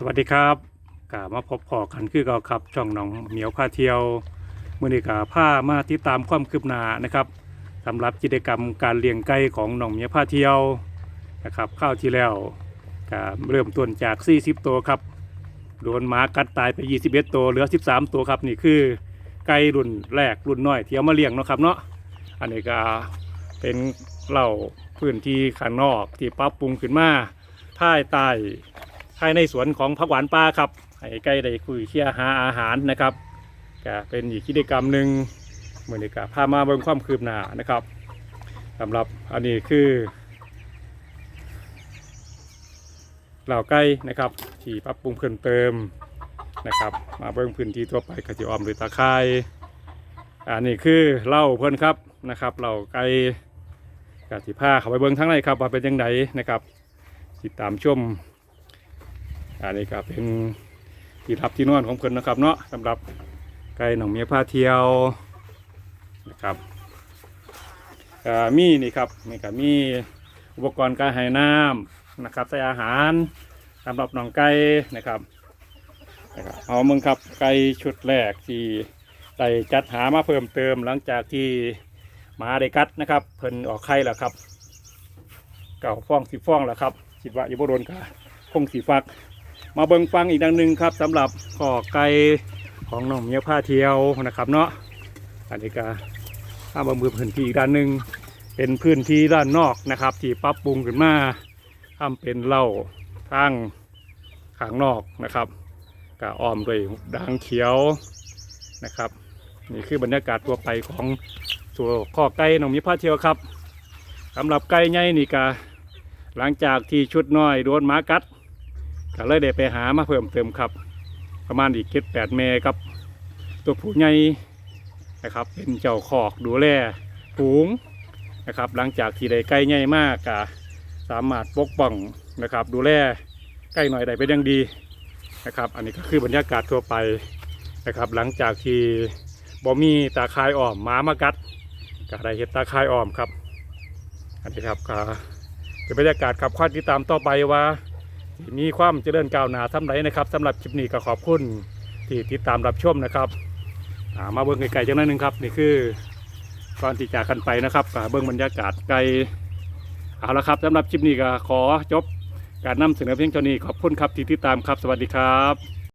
สวัสดีครับกามาพบพอกันคือเก่าครับช่องน้องเหมียวพาเที่ยวมื่อนี้กาผ้ามาติดตามความคืบหน้านะครับสำหรับกิจกรรมการเลี้ยงไก่ของน้องเหมียวพาเที่ยวนะครับข้าวที่แล้วกาเริ่มต้นจาก 40 ตัวครับโดนหมากัดตายไป 21 ตัวเหลือ 13 ตัวครับนี่คือไก่รุ่นแรกรุ่นน้อยที่เอามาเลี้ยงเนาะครับเนาะอันนี้ก็เป็นเหล่าพื้นที่ข้างนอกที่ปรับปรุงขึ้นมาภายใต้ ภายในสวนของผักหวานป่าครับให้ไก่ได้คุยเคี่ยหาอาหารนะครับก็เป็นอีกกิจกรรมหนึ่งเหมือนกับพามาเบิ่งความคืบหน้านะครับสำหรับอันนี้คือเหล่าไก่นะครับที่ปรับปรุงเพิ่มเติมนะครับ มาเบิ่งพื้นที่ทั่วไปกสิออมหรือตาข่ายอันนี้คือเหล่าเพิ่อนครับนะครับเหล่าไก่กสิผ้าเขาไปเบิ่งทั้งในครับว่าเป็นยังไงนะครับติดตามชม อันนี้ก็เป็นที่รับที่นอนของเพิ่นนะครับเนาะสำหรับไก่หนองเมียพาเที่ยวนะครับมีนี่ครับนี่ก็มีอุปกรณ์การให้น้ำนะครับใส่อาหารสำหรับน้องไก่นะครับเอามึงครับไก่ชุดแรกที่ได้จัดหามาเพิ่มเติมหลังจากที่หมาได้กัดนะครับ เพิ่นออกไข่แล้วครับ เก่าฟ้องสิฟ้องแล้วครับคิดว่าอยู่บโดนกาคงสีฟัก มาเบิ่งฟังอีกดังหนึ่งครับสำหรับขอไก่ของน้องเมียผ้าเที่ยวนะครับเนาะอันนี้ก็ถ้ามามือพื้นที่อีกด้านหนึ่งเป็นพื้นที่ด้านนอกนะครับ ที่ปรับปรุงขึ้นมาทำเป็นเล้าทางข้างนอกนะครับก็อ้อมด้วยด่างเขียวนะครับ นี่คือบรรยากาศตัวไปของตัวข้อไก่น้องเมียผ้าเทียวครับสำหรับไก่ใหญ่นี่ก็หลังจากที่ชุดน้อยโดนหมากัด ก็เลยได้ไปหามาเพิ่มเติมครับ ประมาณอีกเจ็ดแปดเมครับ ตัวผู้ใหญ่นะครับ เป็นเจ้าขอกดูแลฝูงนะครับ หลังจากที่ได้ไก่ใหญ่มากก็สามารถปกป้องนะครับ ดูแลไก่หน่อยได้เป็นอย่างดีนะครับ อันนี้ก็คือบรรยากาศทั่วไปนะครับ หลังจากที่บ่มีตาคายอ้อมหมามากัดก็ได้เห็ดตาคายอ้อมครับ อันนี้ครับก็เป็นบรรยากาศครับคอยติดตามต่อไปว่า ที่มีความเจริญก้าวหน้าทำไรนะครับสำหรับคลิปนี้ก็ขอบคุณที่ติดตามรับชมนะครับมาเบิ้งไกลๆจังนั้นหนึงครับ นี่คือก่อนที่จากกันไปนะครับเบิ้งบรรยากาศไกลเอาละครับสำหรับคลิปนี้ก็ขอจบการนำเสนอเพียงเท่านี้ขอบคุณครับที่ติดตามครับ สวัสดีครับ